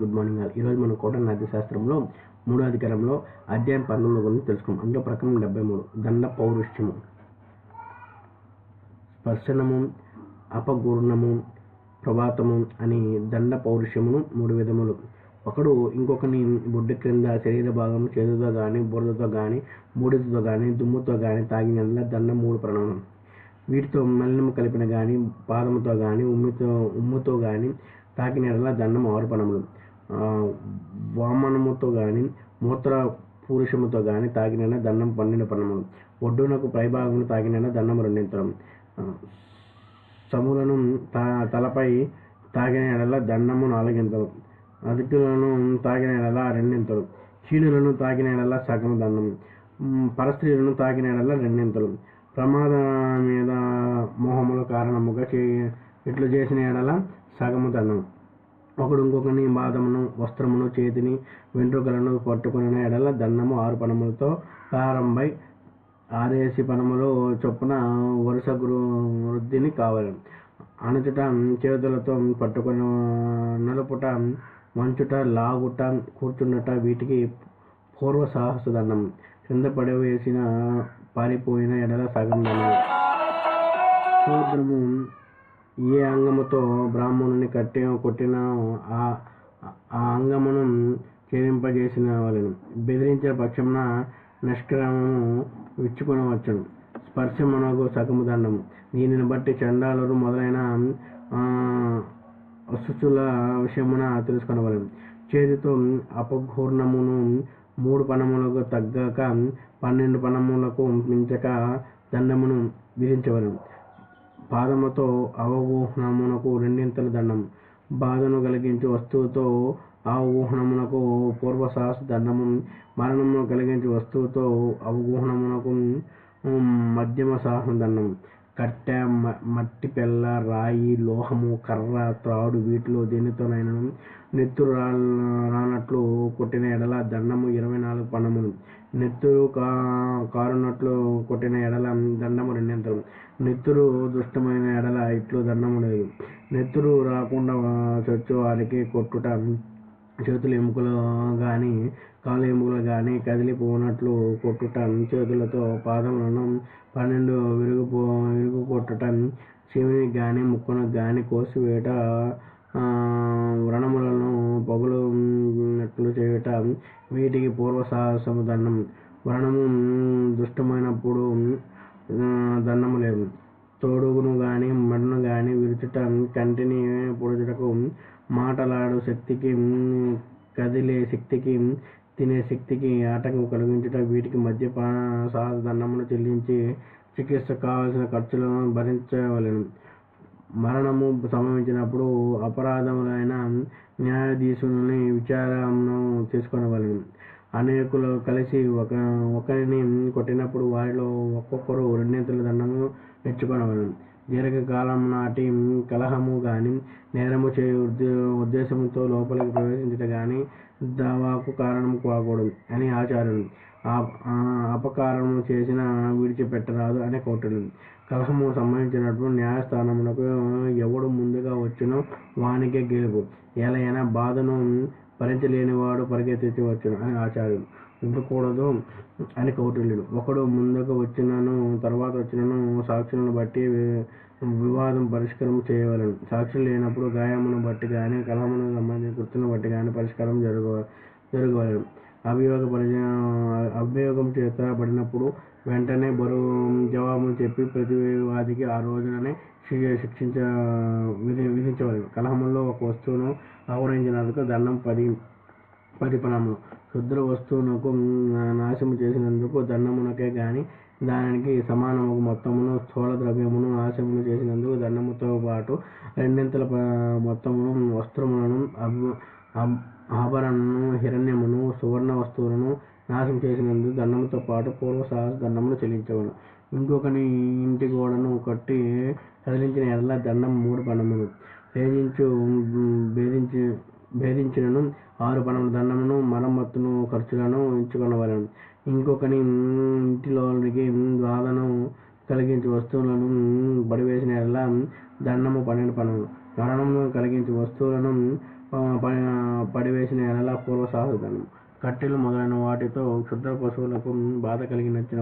Good morning all ఈరోజు మనం కోట నాట్య శాస్త్రంలో మూడో అధికారంలో అధ్యాయం పంతొమ్మిది గురించి తెలుసుకున్నాం అందులో ప్రకరణం డెబ్బై మూడు. దండ పౌరుష్యము స్పర్శనము అపగూర్ణము ప్రభాతము అని దండ పౌరుషమును మూడు విధములు. ఒకడు ఇంకొకని బొడ్డు క్రింద శరీర భాగం చేతుతో కానీ బురదతో కానీ బూడిదతో కానీ దుమ్ముతో కానీ తాగిన దండ మూడు ప్రణామం. వీటితో మలినము కలిపిన కానీ పాదముతో కానీ ఉమ్మితో ఉమ్ముతో కానీ తాకిన ఎడల దండం ఆరు పణములు వామనముతో కానీ మూత్ర పురుషముతో కానీ తాకిన దండం పన్నెండు పన్నములు ఒడ్డునకు పైభాగమును తాకిన దండం రెండింతరం. సములను తా తలపై తాగిన ఎడల దండము నాలుగింతలు. అదుకులను తాగిన ఎడల రెండింతలు. క్షీణులను తాకిన ఎడల సగం దండం పరస్త్రీలను తాకిన ఎడల రెండింతలు. ప్రమాద మీద మోహముల కారణముగా చే ఇట్లు చేసిన ఎడల సగము దండం ఒకడు ఇంకొకని బాధమును వస్త్రమును చేతిని వెంట్రుకలను పట్టుకుని ఎడల దండము ఆరు పనములతో ప్రారంభై ఆరేసి పనములు చొప్పున వరుస గురు వృద్ధిని కావాలి అణచుట చేతులతో పట్టుకుని నలుపుట మంచుట లాగుట కూర్చుండట వీటికి పూర్వ సాహస దండం కింద పడవేసిన పారిపోయిన ఎడల సగం దండం సముద్రము ఏ అంగముతో బ్రాహ్మణుని కట్టి కొట్టినో ఆ ఆ అంగమును ఛేదింపజేసిన వాళ్ళను బెదిరించే పక్షమున నిష్క్రమము విచ్చుకొనవచ్చును. స్పర్శమునకు సగము దండము. దీనిని బట్టి చండాలురు మొదలైన అశుచుల విషయమున తెలుసుకొనవలను. చేతితో అపఘూర్ణమును మూడు పణములకు తగ్గక పన్నెండు పణములకు మించక దండమును విధించవలను. పాదముతో అవగూహనమునకు రెండింతల దండం బాధను కలిగించే వస్తువుతో అవగూహనమునకు పూర్వసాహస దండము. మరణమును కలిగించే వస్తువుతో అవగూహనమునకు మధ్యమ సాహస దండం కట్టె మ- మట్టి పెళ్ళ రాయి లోహము కర్ర త్రాడు వీటిలో దేనితోనైనా నెత్తురు రా రానట్లు కొట్టిన ఎడల దండము ఇరవై నాలుగు పన్నములు నెత్తురు కా కారునట్లు కొట్టిన ఎడల దండము రెండింతలు. నెత్తురు దుష్టమైన ఎడల ఇట్లు దండము లేదు. నెత్తురు రాకుండా చచ్చు వారికి కొట్టుట. చేతులు ఎముకలు కానీ కాలు ఎముకలు కానీ కదిలిపోనట్లు కొట్టుట. చేతులతో పాదములను పన్నెండు విరుగుపో విరుగు కొట్టటం. చెవిని కానీ ముక్కును కానీ కోసివేట. వీటికి పూర్వ సాహసము దండం. వ్రణము దుష్టమైనప్పుడు దండము లేదు. తోడుగును గాని మడను గాని విరుచుట కంటిని పొడుచుటకు మాటలాడు శక్తికి కదిలే శక్తికి తినే శక్తికి ఆటంకం కలిగించుట వీటికి మద్యపాన సాహస దండమును చెల్లించి చికిత్స కావలసిన ఖర్చులను భరించవలెను. మరణము సంభవించినప్పుడు అపరాధములైన న్యాయాధీశుని విచారణను తీసుకొనవలెను అనేకులు కలిసి ఒక ఒకరిని కొట్టినప్పుడు వారిలో ఒక్కొక్కరు రెండింతల దండము మెచ్చుకొనవలెను. దీర్ఘకాలం నాటి కలహము కానీ నేరము చేయ ఉద్దేశంతో లోపలికి ప్రవేశించట కానీ దావాకు కారణం కాకూడదు అని ఆచార్యులు. ఆ- అపకారము చేసిన విడిచిపెట్టరాదు అనే కోటలు కలహము సంబంధించినప్పుడు న్యాయస్థానమునకు ఎవడు ముందుగా వచ్చునో వానికే గెలుపు. ఎలాగైనా బాధను భరించలేనివాడు పరిగెత్తించవచ్చును అని ఆచార్యులు. ఇవ్వకూడదు అని కౌటిల్యుడు. ఒకడు ముందుకు వచ్చినను తర్వాత వచ్చినను సాక్షులను బట్టి వివాదం పరిష్కారం చేయవలను. సాక్షులు లేనప్పుడు గాయమును బట్టి కానీ కలహమును సంబంధించిన గుర్తును బట్టి కానీ పరిష్కారం జరుగ జరగవలను. అభియోగ పరిచ అభియోగం చేత పడినప్పుడు వెంటనే బరువు జవాబు చెప్పి ప్రతివాదికి ఆ రోజుననే శి- శిక్షించ విధి విధించవలను. కలహములో ఒక వస్తువును ఆవరించినందుకు దండం పది పది శుద్ర వస్తువునకు నాశము చేసినందుకు దండమునకే గాని దానికి సమానము మొత్తమును స్థూల ద్రవ్యమును నాశమును చేసినందుకు దండముతో పాటు రెండింతల మొత్తమును వస్త్రములను ఆభరణను హిరణ్యమును సువర్ణ వస్తువులను నాశనం చేసినందుకు దండముతో పాటు పూర్వ సాహస దండమును చెల్లించవను ఇంకొకని ఇంటి గోడను కట్టి కదిలించిన ఎడల దండం మూడు పనములు భేదించు భేదించి భేదించినను ఆరు పనుల దండమును మరమ్మత్తును ఖర్చులను ఎంచుకొనవలెను. ఇంకొకని ఇంటిలోనికి బాధను కలిగించే వస్తువులను పడివేసిన ఎడల దండము పన్నెండు పనులు మరణము కలిగించే వస్తువులను పడివేసిన ఎడల పూర్వ సహజనం కట్టెలు మొదలైన వాటితో క్షుద్ర పశువులకు బాధ కలిగినప్పుడు